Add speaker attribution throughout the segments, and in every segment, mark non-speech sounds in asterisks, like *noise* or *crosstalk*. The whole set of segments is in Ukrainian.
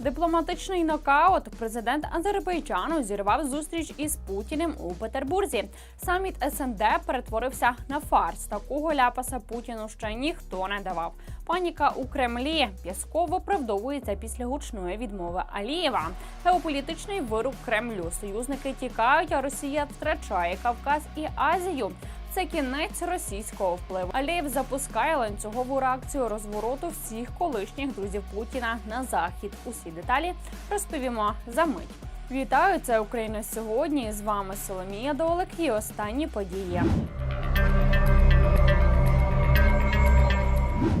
Speaker 1: Дипломатичний нокаут. Президент Азербайджану зірвав зустріч із Путіним у Петербурзі. Саміт СНД перетворився на фарс. Такого ляпаса Путіну ще ніхто не давав. Паніка у Кремлі Пєсков виправдовується після гучної відмови Алієва. Геополітичний вирок Кремлю. Союзники тікають, а Росія втрачає Кавказ і Азію. Це кінець російського впливу. Алієв запускає ланцюгову реакцію розвороту всіх колишніх друзів Путіна на захід. Усі деталі розповімо за мить. Вітаю, це Україна сьогодні. З вами Соломія Долик і останні події.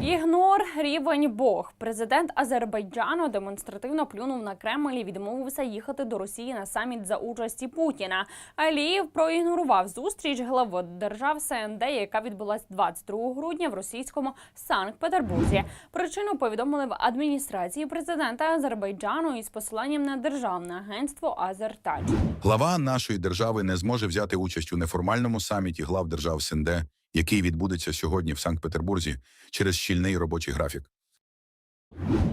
Speaker 1: Ігнор рівень Бог. Президент Азербайджану демонстративно плюнув на Кремль і відмовився їхати до Росії на саміт за участі Путіна. Алієв проігнорував зустріч глави держав СНД, яка відбулась 22 грудня в російському Санкт-Петербурзі. Причину повідомили в адміністрації президента Азербайджану із посиланням на державне агентство Азертач.
Speaker 2: Глава нашої держави не зможе взяти участь у неформальному саміті глав держав СНД, який відбудеться сьогодні в Санкт-Петербурзі через щільний робочий графік.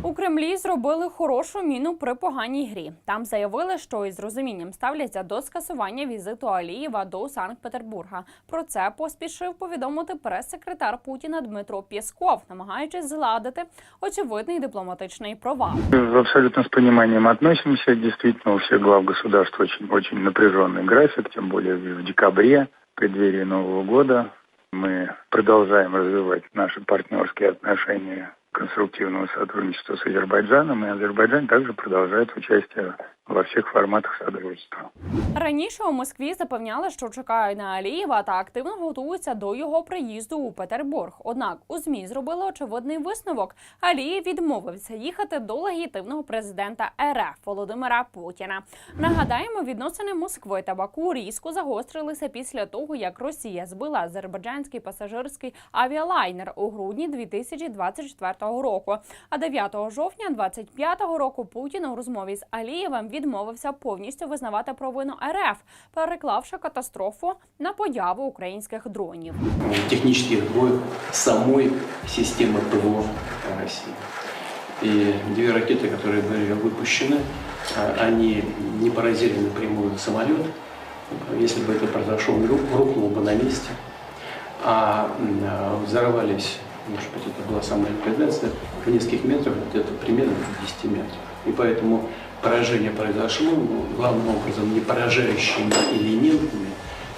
Speaker 1: У Кремлі зробили хорошу міну при поганій грі. Там заявили, що із розумінням ставляться до скасування візиту Алієва до Санкт-Петербурга. Про це поспішив повідомити прес-секретар Путіна Дмитро Пєсков, намагаючись зладити очевидний дипломатичний провал.
Speaker 3: Абсолютно с пониманием относимся. Действительно, у всех глав государств очень, очень напряженный график, тем более в декабре, в преддверии Нового года. Мы продолжаем развивать наши партнерские отношения конструктивного сотрудничества с Азербайджаном, и Азербайджан также продолжает участие во всех форматах содружества.
Speaker 1: Раніше у Москві запевняли, що чекають на Алієва та активно готуються до його приїзду у Петербург. Однак у змі зробили очевидний висновок. Алієв відмовився їхати до легітимного президента РФ Володимира Путіна. Нагадаємо, відносини Москви та Баку різко загострилися після того, як Росія збила азербайджанський пасажирський авіалайнер у грудні 2024 року. А 9 жовтня 2025 року Путін у розмові з Алієвим відмовився повністю визнавати провину РФ, переклавши катастрофу на появу українських дронів.
Speaker 4: технических сбоев самой системы ПВО России. И две ракеты, которые были выпущены, а, они не поразили напрямую самолет. Если бы это произошло, он ру- рухнул бы на месте. А м, а, взорвались, может быть, это была самая ликвидация, в нескольких метрах, где-то примерно в 10 метрах. И поэтому поражение произошло, главным образом, не поражающими элементами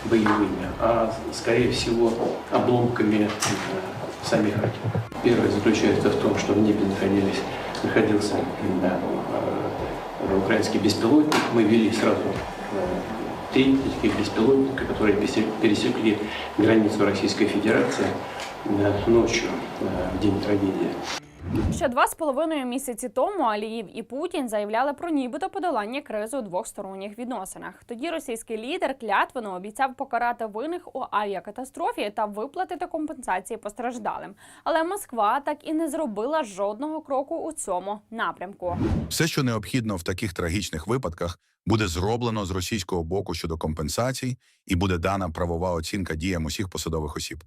Speaker 4: боевыми, а, скорее всего, обломками э, самих ракет. Первое заключается в том, что в небе находились, находился э, э, украинский беспилотник. Мы вели сразу э, три таких беспилотника, которые пересе- пересекли границу Российской Федерации э, ночью, э, в день трагедии.
Speaker 1: Ще два з половиною місяці тому Аліїв і Путін заявляли про нібито подолання кризи у двохсторонніх відносинах. Тоді російський лідер клятвено обіцяв покарати винних у авіакатастрофі та виплатити компенсації постраждалим. Але Москва так і не зробила жодного кроку у цьому напрямку.
Speaker 2: Все, що необхідно в таких трагічних випадках, буде зроблено з російського боку щодо компенсацій і буде дана правова оцінка діям усіх посадових осіб.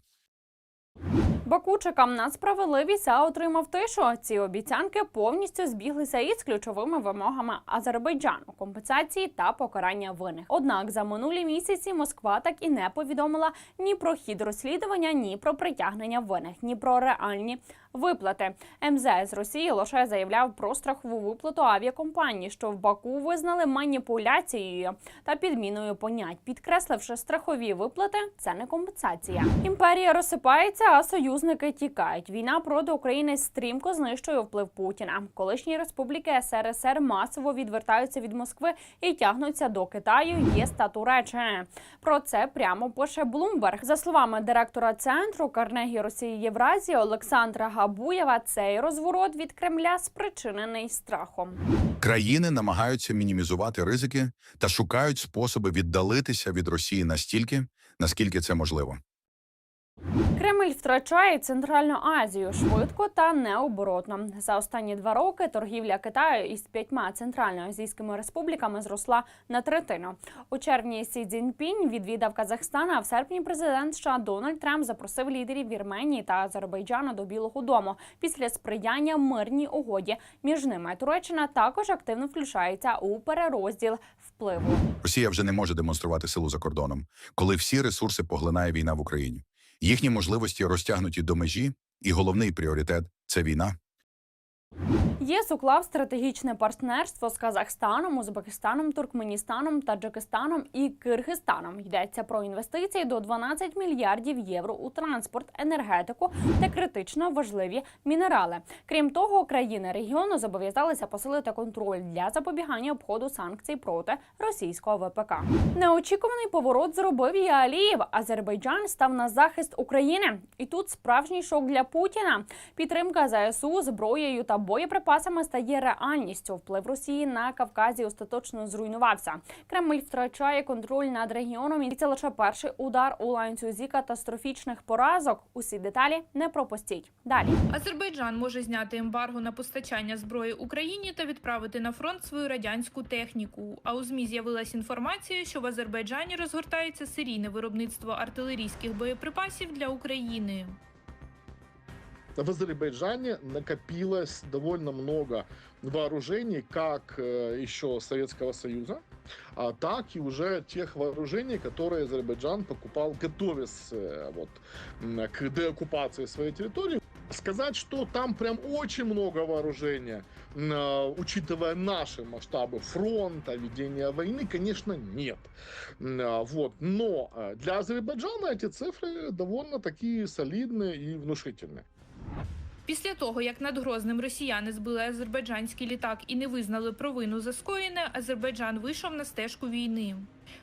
Speaker 1: Баку чекав на справедливість, а отримав тишу. Ці обіцянки повністю збіглися із ключовими вимогами Азербайджану компенсації та покарання винних. Однак за минулі місяці Москва так і не повідомила ні про хід розслідування, ні про притягнення винних, ні про реальні виплати. МЗС Росії лише заявляв про страхову виплату авіакомпанії, що в Баку визнали маніпуляцією та підміною понять, підкресливши страхові виплати це не компенсація. Імперія розсипається, а союзники тікають. Війна проти України стрімко знищує вплив Путіна. Колишні республіки СРСР масово відвертаються від Москви і тягнуться до Китаю, ЄС та Туреччини. Про це прямо пише Блумберг. За словами директора центру Карнегі Росії Євразії Олександра Габуєва, цей розворот від Кремля спричинений страхом.
Speaker 2: Країни намагаються мінімізувати ризики та шукають способи віддалитися від Росії настільки, наскільки це можливо.
Speaker 1: Кремль втрачає Центральну Азію швидко та необоротно. За останні два роки торгівля Китаю із п'ятьма центральноазійськими республіками зросла на третину. У червні Сі Цзіньпінь відвідав Казахстан, а в серпні президент США Дональд Трамп запросив лідерів Вірменії та Азербайджану до Білого Дому після сприяння мирній угоді. Між ними Туреччина також активно включається у перерозділ впливу.
Speaker 2: Росія вже не може демонструвати силу за кордоном, коли всі ресурси поглинає війна в Україні. Їхні можливості розтягнуті до межі, і головний пріоритет це війна.
Speaker 1: ЄС уклав стратегічне партнерство з Казахстаном, Узбекистаном, Туркменістаном, Таджикистаном і Киргизстаном. Йдеться про інвестиції до 12 мільярдів євро у транспорт, енергетику та критично важливі мінерали. Крім того, країни регіону зобов'язалися посилити контроль для запобігання обходу санкцій проти російського ВПК. Неочікуваний поворот зробив і Алієв. Азербайджан став на захист України, і тут справжній шок для Путіна. Підтримка ЗСУ зброєю та боєприпасами стає реальністю. Вплив Росії на Кавказі остаточно зруйнувався. Кремль втрачає контроль над регіоном, і це лише перший удар у ланцюзі катастрофічних поразок. Усі деталі не пропустіть. Далі.
Speaker 5: Азербайджан може зняти ембарго на постачання зброї Україні та відправити на фронт свою радянську техніку. А у змі з'явилась інформація, що в Азербайджані розгортається серійне виробництво артилерійських боєприпасів для України.
Speaker 6: В Азербайджане накопилось довольно много вооружений, как э, еще Советского Союза, а так и уже тех вооружений, которые Азербайджан покупал, готовясь э, вот, к деоккупации своей территории. Сказать, что там прям очень много вооружения, э, учитывая наши масштабы фронта, ведения войны, конечно, нет. Вот. Но для Азербайджана эти цифры довольно такие солидные и внушительные.
Speaker 5: Після того, як над Грозним росіяни збили азербайджанський літак і не визнали провину за скоєне, Азербайджан вийшов на стежку війни.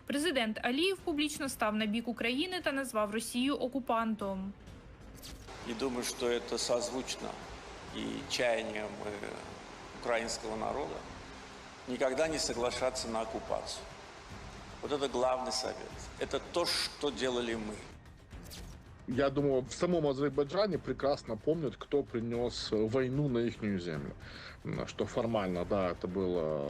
Speaker 5: Президент Алієв публічно став на бік України та назвав Росію окупантом.
Speaker 7: И думаю, что это созвучно и чаяниям э, украинского народа никогда не соглашаться на оккупацию. Вот это главный совет. Это то, что делали мы.
Speaker 6: Я думаю, в самом Азербайджане прекрасно помнят, кто принес э, войну на их землю. Что формально, да, это была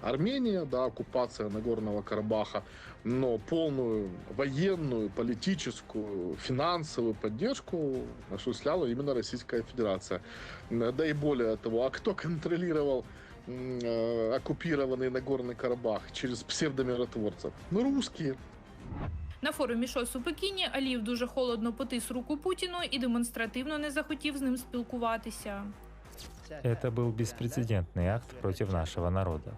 Speaker 6: Армения, да, оккупация Нагорного Карабаха, но полную военную, политическую, финансовую поддержку осуществляла именно Российская Федерация. Да и более того, а кто контролировал э, оккупированный Нагорный Карабах через псевдомиротворцев? Ну, русские.
Speaker 5: На форумі ШОС у Пекіні Алієв дуже холодно потис руку Путіну і демонстративно не захотів з ним спілкуватися.
Speaker 8: Это был беспрецедентный акт против нашего народа.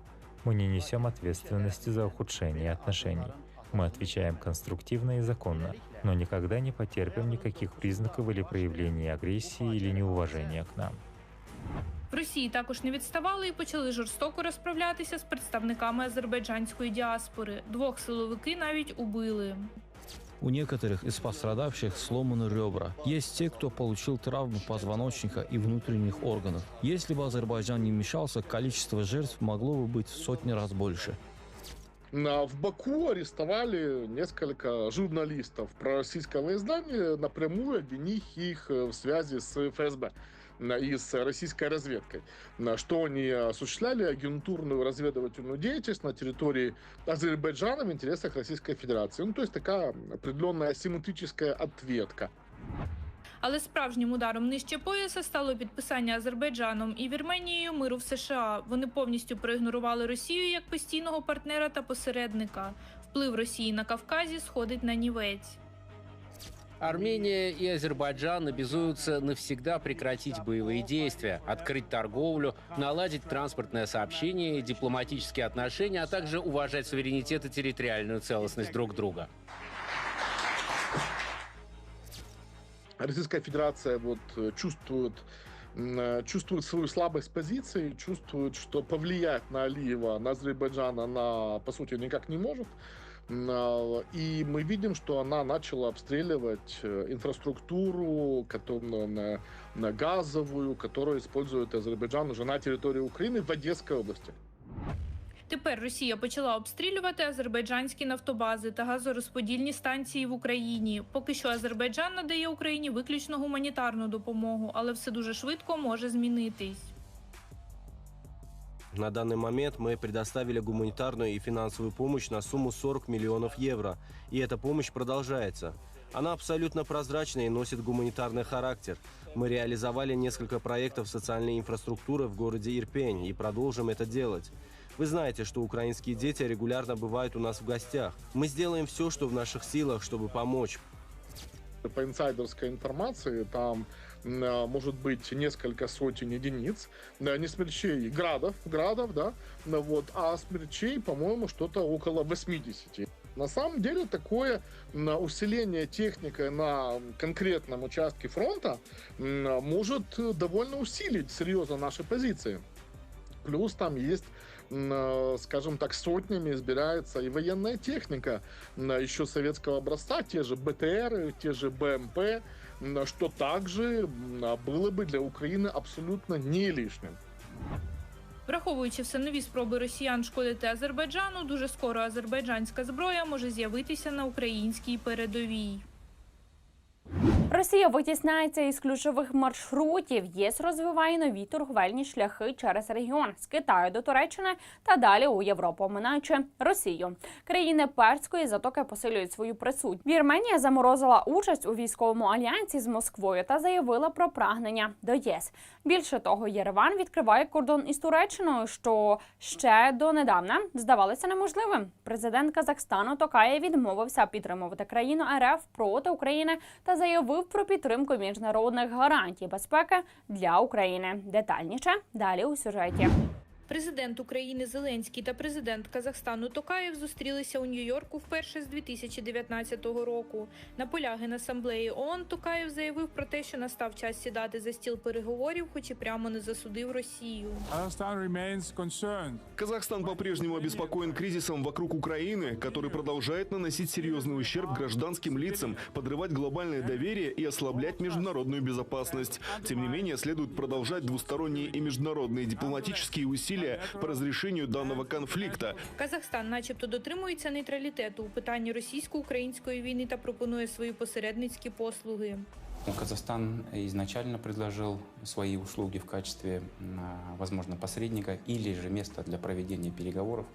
Speaker 8: Мы не несем ответственности за ухудшение отношений. Мы отвечаем конструктивно и законно, но никогда не потерпим никаких признаков или проявлений агрессии или неуважения к нам.
Speaker 5: В Росії також не відставали і почали жорстоко розправлятися з представниками азербайджанської діаспори. Двох силовики навіть убили.
Speaker 9: У некоторых из пострадавших сломаны ребра. Есть те, кто получил травмы позвоночника и внутренних органов. Если бы Азербайджан не вмешался, количество жертв могло бы быть в сотни раз больше.
Speaker 6: А В Баку арестовали несколько журналистов пророссийского издания, напрямую обвинив их э, в связи с ФСБ на- и с российской разведкой, что они осуществляли агентурную разведывательную деятельность на территории Азербайджана в интересах Российской Федерации. Ну, то есть такая определенная асимметрическая ответка.
Speaker 5: Але справжнім ударом нижче пояса стало підписання Азербайджаном і Вірменією миру в США. Вони повністю проігнорували Росію як постійного партнера та посередника. Вплив Росії на Кавказі сходить на нівець.
Speaker 10: Армения и Азербайджан обязуются навсегда прекратить боевые действия, открыть торговлю, наладить транспортное сообщение и дипломатические отношения, а также уважать суверенитет и территориальную целостность друг друга.
Speaker 6: Российская Федерация вот чувствует чувствует свою слабость позиции, чувствует, что повлиять на Алиева, на Азербайджан она, по сути, никак не может. М, а, И мы видим, что она начала обстреливать э, инфраструктуру, которую, на, на газовую, которую использует Азербайджан уже на территории Украины в Одесской области.
Speaker 5: Тепер Росія почала обстрілювати азербайджанські нафтобази та газорозподільні станції в Україні. Поки що Азербайджан надає Україні виключно гуманітарну допомогу, але все дуже швидко може змінитись.
Speaker 11: На данный момент мы предоставили гуманитарную и финансовую помощь на сумму 40 миллионов евро, и эта помощь продолжается. Она абсолютно прозрачная и носит гуманитарный характер. Мы реализовали несколько проектов социальной инфраструктуры в городе Ирпень и продолжим это делать. Вы знаете, что украинские дети регулярно бывают у нас в гостях. Мы сделаем все, что в наших силах, чтобы помочь.
Speaker 12: По инсайдерской информации, там может быть несколько сотен единиц, да, не смерчей, градов, градов, да, вот, а смерчей, по-моему, что-то около 80. На самом деле такое усиление техникой на конкретном участке фронта может э, довольно усилить серьезно наши позиции. Плюс там есть, э, скажем так, сотнями избирается и военная техника еще советского образца, те же БТР, те же БМП, что также м, было бы для Украины абсолютно не лишним.
Speaker 5: Враховуючи все нові спроби росіян шкодити Азербайджану, дуже скоро азербайджанська зброя може з'явитися на українській передовій.
Speaker 1: Росія витісняється із ключових маршрутів. ЄС розвиває нові торговельні шляхи через регіон з Китаю до Туреччини та далі у Європу, оминаючи Росію. Країни перської затоки посилюють свою присутність. Вірменія заморозила участь у військовому альянсі з Москвою та заявила про прагнення до ЄС. Більше того, Єреван відкриває кордон із Туреччиною, що ще донедавна здавалося неможливим. Президент Казахстану Токаєв відмовився підтримувати країну РФ проти України та заявив про підтримку міжнародних гарантій безпеки для України. Детальніше далі у сюжеті.
Speaker 5: Президент України Зеленський та президент Казахстану Токаєв зустрілися у Нью-Йорку вперше з 2019 року. На полях Генасамблеї ООН Токаєв заявив про те, що настав час сідати за стіл переговорів, хоч і прямо не засудив Росію.
Speaker 13: Казахстан по-прежнему обеспокоен кризисом вокруг Украины, который продолжает наносить серьезный ущерб гражданским лицам, подрывать глобальное доверие и ослаблять международную безопасность. Тем не менее, следует продолжать двусторонние и международные дипломатические усилия по разрешению данного конфликта.
Speaker 5: Казахстан, начебто, дотримується нейтралітету у питанні російсько-української війни та пропонує свої посередницькі послуги.
Speaker 14: Казахстан изначально предложил свои услуги в качестве, возможно, посредника или же места для проведения переговоров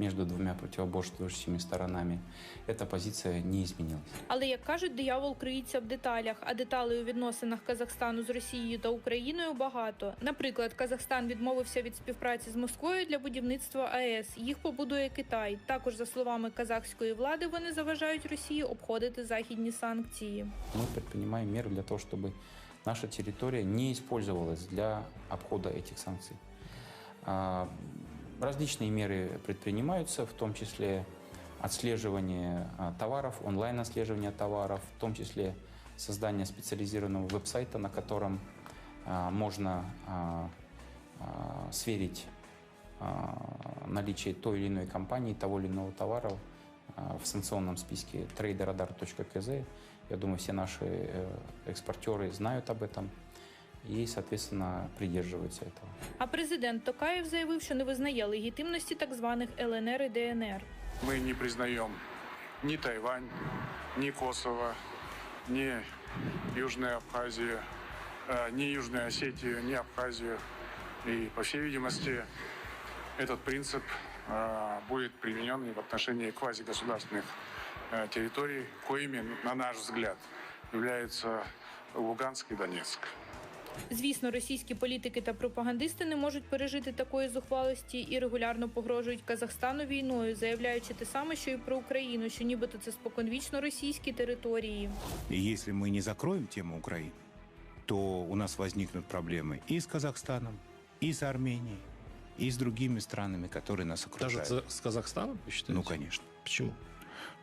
Speaker 14: между двумя противоборствующими сторонами. Эта позиция не изменилась.
Speaker 5: Але як кажуть, диявол криється в деталях, а деталей у відносинах Казахстану з Росією та Україною багато. Наприклад, Казахстан відмовився від співпраці з Москвою для будівництва АЕС. Їх побудує Китай. Також, за словами казахської влади, вони заважають Росії обходити західні санкції.
Speaker 14: Мы предпринимаем меры для того, чтобы наша территория не использовалась для обхода этих санкций. Различные меры предпринимаются, в том числе отслеживание а, товаров, онлайн-отслеживание товаров, в том числе создание специализированного веб-сайта, на котором а, можно а, сверить наличие той или иной компании, того или иного товара в санкционном списке traderadar.kz. Я думаю, все наши э, экспортеры знают об этом и, соответственно, придерживаются этого.
Speaker 5: А президент Токаєв заявив, що не визнає легітимності так званих ЛНР і ДНР.
Speaker 15: Мы не признаем ни Тайвань, ни Косово, ни Южную Абхазию, э, ни Южную Осетию, ни Абхазию. И, по всей видимости, этот принцип э, будет применен и в отношении квазигосударственных э, территорий, коими, на наш взгляд, являются Луганск и Донецк.
Speaker 5: Звісно, російські політики та пропагандисти не можуть пережити такої зухвалості і регулярно погрожують Казахстану війною, заявляючи те саме, що і про Україну, що нібито це споконвічно російські території.
Speaker 16: И если мы не закроем тему Украины, то у нас возникнут проблемы и с Казахстаном, и с Арменией, и с другими странами, которые нас окружают.
Speaker 17: Даже с Казахстаном, вы считаете?
Speaker 16: Ну, конечно.
Speaker 17: Почему?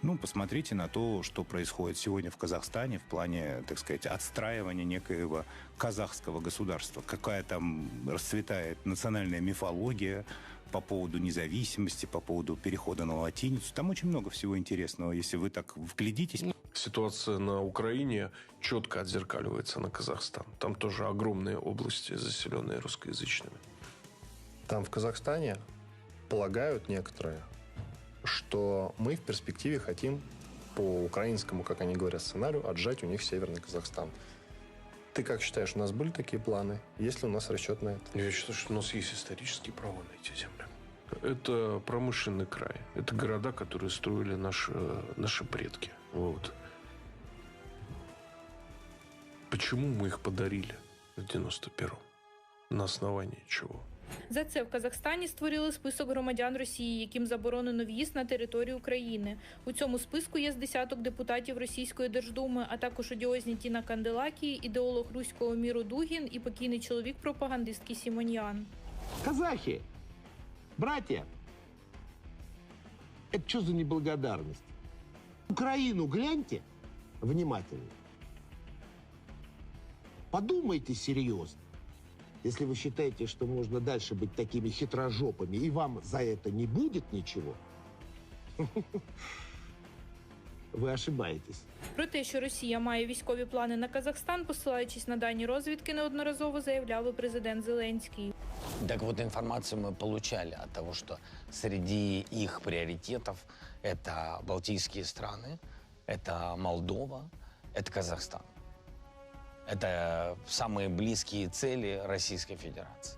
Speaker 16: Ну, посмотрите на то, что происходит сегодня в Казахстане в плане, так сказать, отстраивания некоего казахского государства. Какая там расцветает национальная мифология по поводу независимости, по поводу перехода на латиницу. Там очень много всего интересного, если вы так вглядитесь.
Speaker 17: Ситуация на Украине четко отзеркаливается на Казахстан. Там тоже огромные области, заселенные русскоязычными.
Speaker 18: Там, в Казахстане, полагают некоторые, что мы в перспективе хотим по украинскому, как они говорят, сценарию отжать у них Северный Казахстан. Ты как считаешь, у нас были такие планы? Есть ли у нас расчет на это?
Speaker 17: Я считаю, что у нас есть исторические права на эти земли. Это промышленный край. Это города, которые строили наши, наши предки. Вот. Почему мы их подарили в 91-м? На основании чего?
Speaker 5: За це в Казахстані створили список громадян Росії, яким заборонено в'їзд на територію України. У цьому списку є з десяток депутатів Російської Держдуми, а також одіозні Тіна Канделакі, ідеолог руського міру Дугін і покійний чоловік пропагандистки Сімоньян.
Speaker 19: Казахи, братья, это что за неблагодарность? Украину гляньте внимательно. Подумайте серьезно. Если вы считаете, что можно дальше быть такими хитрожопами, и вам за это не будет ничего, *laughs* вы ошибаетесь.
Speaker 5: Про те, що Росія має військові плани на Казахстан, посилаючись на дані розвідки, неодноразово заявляв і президент Зеленський.
Speaker 20: Так вот, информацию мы получали от того, что среди их приоритетов это Балтийские страны, это Молдова, это Казахстан. Это самые близкие цели Российской Федерации.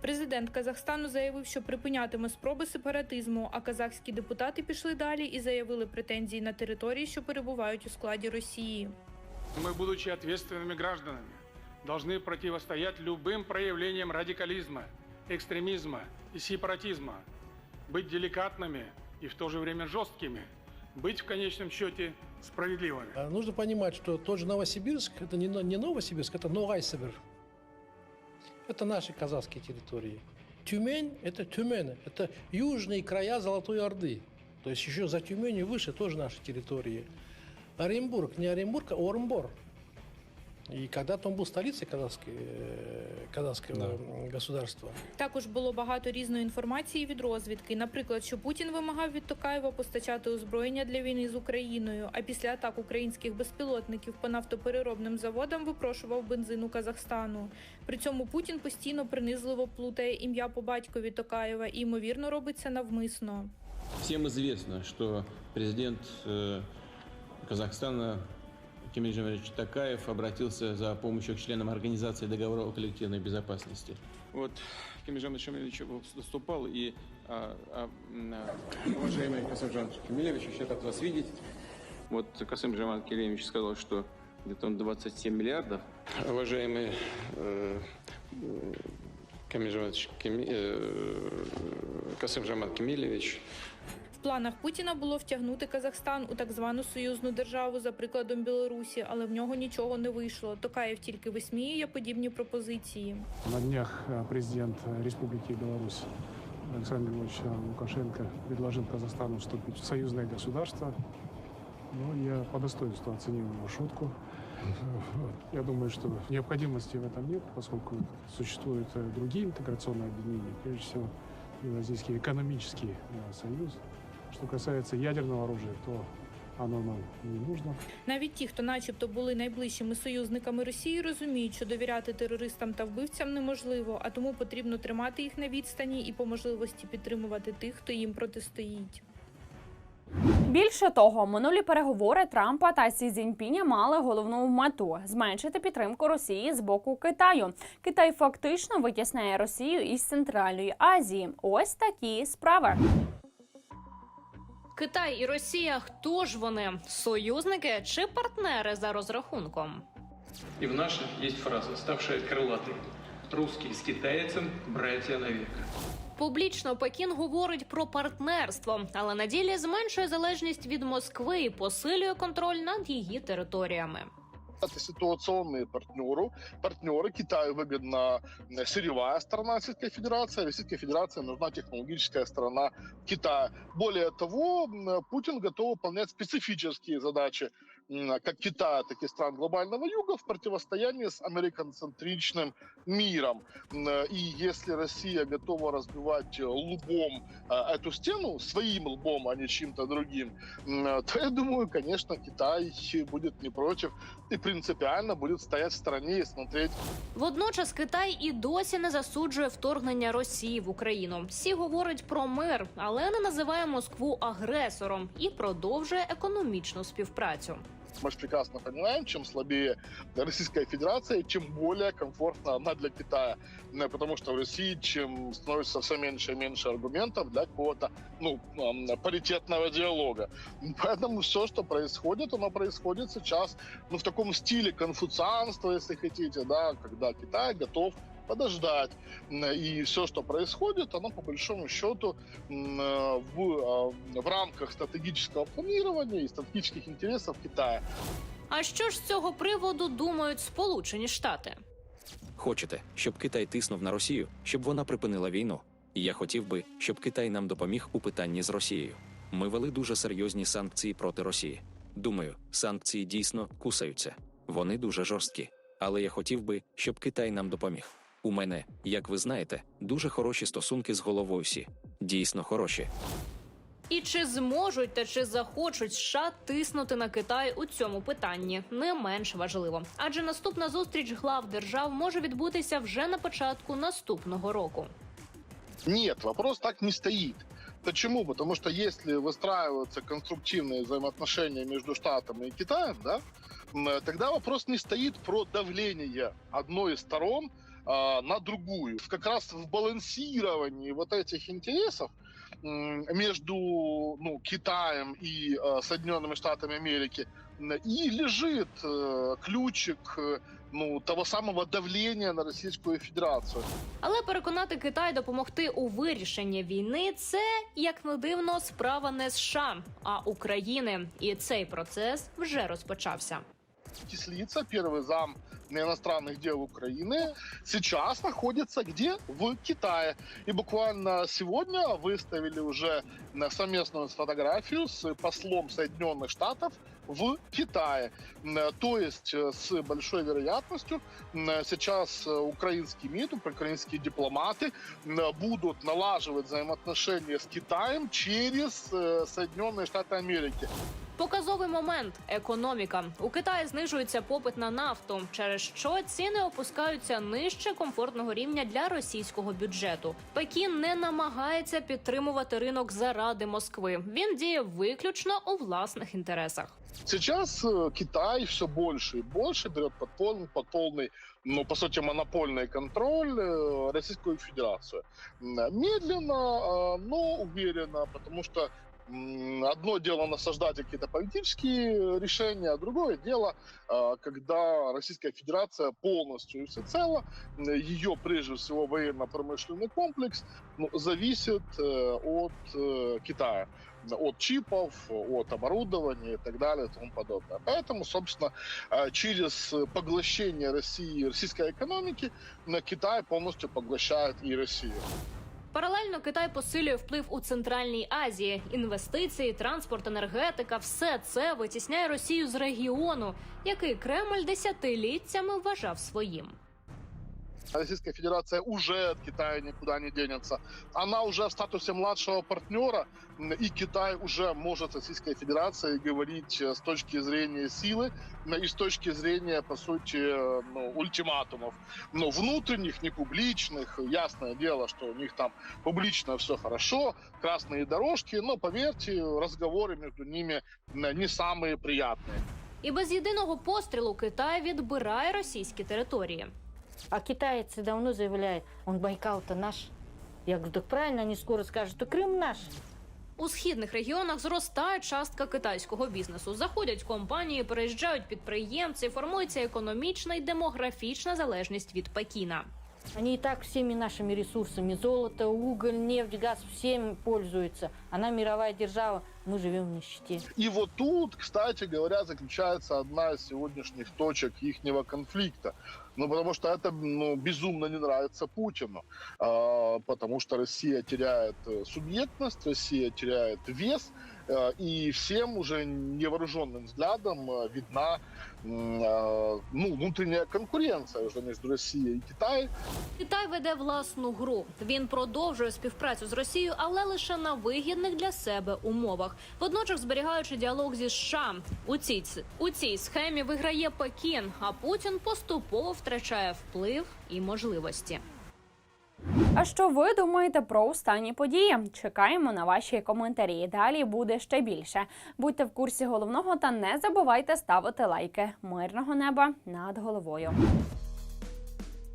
Speaker 5: Президент Казахстану заявив, що припинятиме спроби сепаратизму, а казахські депутати пішли далі і заявили претензії на території, що перебувають у складі Росії.
Speaker 15: Мы, будучи ответственными гражданами, должны противостоять любым проявлениям радикализма, экстремизма и сепаратизма, быть деликатными и в то же время жесткими, быть в конечном счете Справедливыми.
Speaker 21: А Нужно понимать, что тот же Новосибирск, это не, не Новосибирск, это Новайсибир. Это наши казахские территории. Тюмень – это Тюмень, это южные края Золотой Орды. То есть еще за Тюменью выше тоже наши территории. Оренбург, не Оренбург, а Оренбор. И когда-то он был столицей казахской, э, казахского м, государства.
Speaker 5: Також було багато різної інформації від розвідки. Наприклад, що Путін вимагав від Токаєва постачати озброєння для війни з Україною, а після атак українських безпілотників по нафтопереробним заводам випрошував бензин у Казахстану. При цьому Путін постійно принизливо плутає ім'я по батькові Токаєва і ймовірно робить це навмисно.
Speaker 22: Всем известно, что президент э, Казахстана Кемель Жамилевич Такаев обратился за помощью к членам Организации договора о коллективной безопасности. Вот Кемель Жамилевич выступал, и а, а, а, уважаемый Касым Жан Кемелевич, очень рад вас видеть. Вот Касым Жамал Кемелевич сказал, что где-то он 27 миллиардов. Уважаемый э, Камиль Жамалович Кеми- э, Касым Жамал Кемелевич
Speaker 5: планах Путіна було втягнути Казахстан у так звану союзну державу за прикладом Білорусі, але в нього нічого не вийшло. Токаєв тільки висміює подібні пропозиції.
Speaker 15: На днях э, президент э, Республики Беларусь Александр Львович э, Лукашенко предложил Казахстану вступить в союзное государство. Ну, я по достоинству оценил его шутку. Вот. Я думаю, что необходимости в этом нет, поскольку существуют э, другие интеграционные объединения, прежде всего Евразийский экономический э, союз. Что касается ядерного оружия, то оно нам не нужно.
Speaker 5: Навіть ті, хто, начебто, були найближчими союзниками Росії, розуміють, що довіряти терористам та вбивцям неможливо, а тому потрібно тримати їх на відстані і по можливості підтримувати тих, хто їм протистоїть.
Speaker 1: Більше того, минулі переговори Трампа та Сі Цзіньпіня мали головну мету зменшити підтримку Росії з боку Китаю. Китай фактично витісняє Росію із Центральної Азії. Ось такі справи.
Speaker 23: Китай і Росія хто ж вони? Союзники чи партнери за розрахунком?
Speaker 4: І в наших є фраза, ставши крилати. Русський з китайцем – браття навек.
Speaker 23: Публічно Пекін говорить про партнерство, але на ділі зменшує залежність від Москви і посилює контроль над її територіями
Speaker 12: Это ситуационные партнеры. Партнеры Китаю выгодна э, сырьевая сторона Российской Федерации, а Российской Федерации нужна технологическая сторона Китая. Более того, м, Путин готов выполнять специфические задачи м, как Китая, так и стран глобального юга в противостоянии с американцентричным миром. М, э, И если Россия готова разбивать э, лбом э, эту стену, своим лбом, а не чьим-то другим, м, э, то я думаю, конечно, Китай будет не против и принципиально будет стоять в стороне и смотреть
Speaker 23: Водночас Китай і досі не засуджує вторгнення Росії в Україну. Сі говорить про мир, але не називає Москву агресором і продовжує економічну співпрацю.
Speaker 12: Мы же прекрасно понимаем, чем слабее Российская Федерация, тем более комфортна она для Китая. Ну, Потому что в России чем становится все меньше и меньше аргументов для какого-то ну, паритетного диалога. Поэтому все, что происходит, оно происходит сейчас ну, в таком стиле конфуцианства, если хотите, да, когда Китай готов подождать. И все, что происходит, оно по большому счету э, в, э, в рамках стратегического планирования и стратегических интересов Китая.
Speaker 23: А що ж з цього приводу думають Сполучені Штати?
Speaker 24: Хочете, щоб Китай тиснув на Росію, щоб вона припинила війну? І я хотів би, щоб Китай нам допоміг у питанні з Росією. Ми вели дуже серйозні санкції проти Росії. Думаю, санкції дійсно кусаються. Вони дуже жорсткі. Але я хотів би, щоб Китай нам допоміг. У мене, як ви знаєте, дуже хороші стосунки з головою Сі. Дійсно хороші.
Speaker 23: І чи зможуть та чи захочуть США тиснути на Китай у цьому питанні не менш важливо, адже наступна зустріч глав держав може відбутися вже на початку наступного року.
Speaker 12: Нет, вопрос так не стоит. Почему? Потому что если выстраиваются конструктивные взаимоотношения между Штатами и Китаем, да, тогда вопрос не стоит про давление одной из сторон а, на другую. Как раз в балансировании вот этих интересов м, между ну, Китаем и э, Соединенными Штатами Америки м, и лежит э, ключик э, ну, того самого давления на Российскую Федерацию.
Speaker 23: Але переконати Китай допомогти у вирішенні війни це як не дивно справа не США, а України. І цей процес вже розпочався.
Speaker 12: Кислица, первый зам иностранных дел Украины, сейчас находится где? В Китае. И буквально сегодня выставили уже на совместную фотографию с послом Соединенных Штатов в Китае. М, То есть э, с большой вероятностью сейчас э, украинский МИД, украинские дипломаты будут налаживать взаимоотношения с Китаем через э, Соединенные Штаты Америки.
Speaker 23: Показовий момент економіка. У Китаї знижується попит на нафту, через що ціни опускаються нижче комфортного рівня для російського бюджету. Пекін не намагається підтримувати ринок заради Москви. Він діє виключно у власних інтересах.
Speaker 12: Сейчас э, Китай все больше и больше берет под полный, под полный ну, по сути, монопольный контроль э, Российскую Федерацию. М, Медленно, э, но уверенно, потому что м, одно дело насаждать какие-то политические решения, а другое дело, э, когда Российская Федерация полностью и всецело, ее, прежде всего, военно-промышленный комплекс, ну, зависит э, от э, Китая от чипов, от оборудования и так далее и тому подобное. Поэтому, собственно, э, через поглощение России, российской экономики, Китай полностью поглощает и Россию.
Speaker 23: Паралельно Китай посилює вплив у Центральній Азії. Інвестиції, транспорт, енергетика все це витісняє Росію з регіону, який Кремль десятиліттями вважав своїм.
Speaker 12: Российская Федерация уже от Китая никуда не денется. Она уже в статусе младшего партнера, м, и Китай уже может с Российской Федерацией говорить э, с точки зрения силы м, и с точки зрения, по сути, э, ну, ультиматумов. Но внутренних, не публичных, ясное дело, что у них там публично все хорошо, красные дорожки, но, поверьте, разговоры между ними м, не самые приятные.
Speaker 23: І без єдиного пострілу Китай відбирає російські території.
Speaker 25: А китайцы давно заявляют, он Байкал-то наш. Я говорю, так правильно, они скоро скажут, что Крым наш.
Speaker 23: У східних регіонах зростає частка китайського бізнесу. Заходять компанії, переїжджають підприємці, формується економічна і демографічна залежність від Пекіна.
Speaker 25: Они и так всеми нашими ресурсами, золото, уголь, нефть, газ, всем пользуются. Она мировая держава, мы живем в нищете.
Speaker 12: И вот тут, кстати говоря, заключается одна из сегодняшних точек ихнего конфликта. Ну, потому что это ну, безумно не нравится Путину. А, потому что Россия теряет э, субъектность, Россия теряет вес, э, и всем уже невооруженным взглядом э, видна м, э, ну, внутренняя конкуренция уже между Россией и Китаем.
Speaker 23: Китай веде власну гру. Він продовжує співпрацю з Росією, але лише на вигідних для себе умовах. Водночас зберігаючи діалог зі США. У цій ц- у цій схемі виграє Пекін, а Путін поступово втрачає вплив і можливості.
Speaker 1: А що ви думаєте про останні події? Чекаємо на ваші коментарі. Далі буде ще більше. Будьте в курсі головного та не забувайте ставити лайки. Мирного неба над головою.